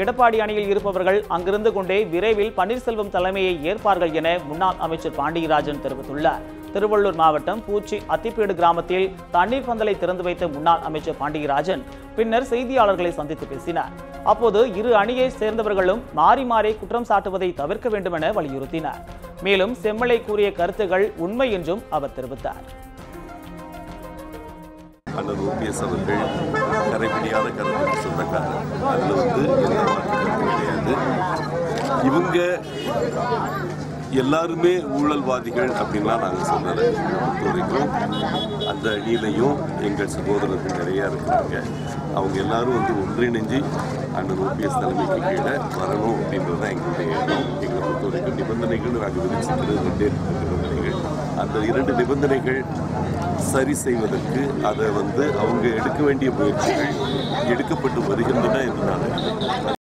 எடப்பாடி அணியில் இருப்பவர்கள் அங்கிருந்து கொண்டே விரைவில் பன்னீர்செல்வம் தலைமையை ஏற்பார்கள் என முன்னாள் அமைச்சர் பாண்டியராஜன் தெரிவித்துள்ளார். திருவள்ளூர் மாவட்டம் பூச்சி அத்திப்பேடு கிராமத்தில் தண்ணீர் பந்தலை திறந்து வைத்த முன்னாள் அமைச்சர் பாண்டியராஜன் பின்னர் செய்தியாளர்களை சந்தித்து பேசினார். அப்போது இரு அணியை சேர்ந்தவர்களும் மாறி மாறி குற்றம் சாட்டுவதை தவிர்க்க வேண்டும் என வலியுறுத்தினார். மேலும் செம்மலை கூறிய கருத்துகள் உண்மை என்றும் அவர் தெரிவித்தார். அண்ணன் ஓபிஎஸ் அவர்கள் கரைபிடியாத கருத்துக்கு சொந்தக்காரர். அதில் வந்து எந்த மாற்று கிடையாது. இவங்க எல்லாருமே ஊழல்வாதிகள் அப்படின்லாம் நாங்கள் சொன்னதை. வரைக்கும் அந்த அணியிலையும் எங்கள் சகோதரர்கள் நிறையா இருக்கிறாங்க. அவங்க எல்லாரும் வந்து ஒன்றிணைஞ்சு அண்ணன் ஓபிஎஸ் தலைமைக்கு கீழே வரணும் அப்படின்றது தான் எங்களுடைய எங்களை பொறுத்த வரைக்கும் நிபந்தனைகள் நாங்கள் விதிச்சிருக்கிறது ரெண்டே நிபந்தனைகள். அந்த இரண்டு நிபந்தனைகள் சரி செய்வதற்கு அதை வந்து அவங்க எடுக்க வேண்டிய முயற்சிகள் எடுக்கப்பட்டு வருகின்றன என்று நான்